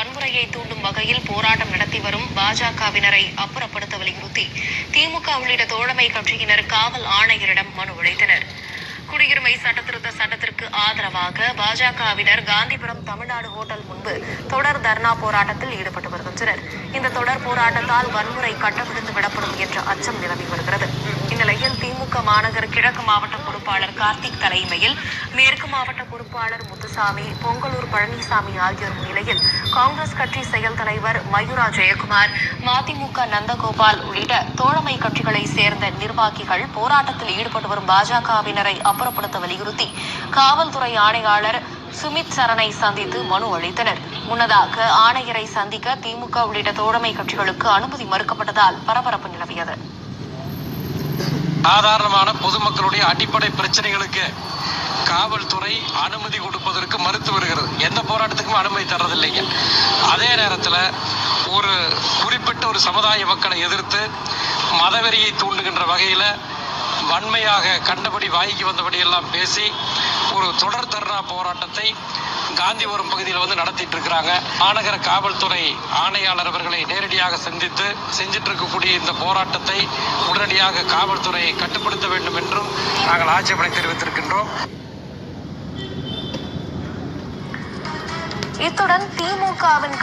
வன்முறையை தூண்டும் வகையில் போராட்டம் நடத்தி வரும் பாஜகவினரை அப்புறப்படுத்த வலியுறுத்தி திமுக உள்ளிட்ட தோழமை கட்சியினர் காவல் ஆணையரிடம் மனு அளித்தனர். குடியுரிமை சட்டத்திருத்த சட்டத்திற்கு ஆதரவாக பாஜகவினர் காந்திபுரம் தமிழ்நாடு ஹோட்டல் முன்பு தொடர் தர்ணா போராட்டத்தில் ஈடுபட்டு வருகின்றனர். இந்த தொடர் போராட்டத்தால் வன்முறை கட்டவிழ்ந்து விடப்படும் என்ற அச்சம் நிலவி வருகிறது. இந்நிலையில் திமுக மாநகர் கிழக்கு மாவட்ட பொறுப்பாளர் கார்த்திக் தலைமையில் மேற்கு மாவட்ட பொறுப்பாளர் முத்துசாமி பொங்கலூர் பழனிசாமி ஆகியோர் முன்னிலையில் காங்கிரஸ் கட்சி செயல் தலைவர் மயூரா ஜெயக்குமார் மதிமுக நந்தகோபால் உள்ளிட்ட தோழமை கட்சிகளை சேர்ந்த நிர்வாகிகள் போராட்டத்தில் ஈடுபட்டு வரும் பாஜகவினரை அப்புறப்படுத்த வலியுறுத்தி காவல்துறை ஆணையாளர் சுமித் சரணை சந்தித்து மனு அளித்தனர். முன்னதாக ஆணையரை சந்திக்க திமுக உள்ளிட்ட தோழமை கட்சிகளுக்கு அனுமதி மறுக்கப்பட்டதால் பரபரப்பு நிலவியது. சாதாரணமான பொதுமக்களுடைய அடிப்படை பிரச்சனைகளுக்கு காவல்துறை அனுமதி கொடுப்பதற்கு மறுத்து வருகிறது. எந்த போராட்டத்துக்கும் அனுமதி தர்றதில்லைங்க. அதே நேரத்தில் ஒரு குறிப்பிட்ட ஒரு சமுதாய மக்களை எதிர்த்து மதவெறியை தூண்டுகின்ற வகையில் வன்மையாக கண்டபடி வாய்க்கு வந்தபடி எல்லாம் பேசி ஒரு தொடர் தர்ணா போராட்டத்தை காந்திபுரம் பகுதியில் வந்து நடத்திட்டு இருக்கிறாங்க. மாநகர காவல்துறை ஆணையாளர் அவர்களை நேரடியாக சந்தித்து செஞ்சிட்டு இருக்கக்கூடிய இந்த போராட்டத்தை உடனடியாக காவல்துறையை கட்டுப்படுத்த வேண்டும் என்றும் நாங்கள் ஆட்சேபனை தெரிவித்திருக்கின்றோம். இத்துடன் திமுகவின்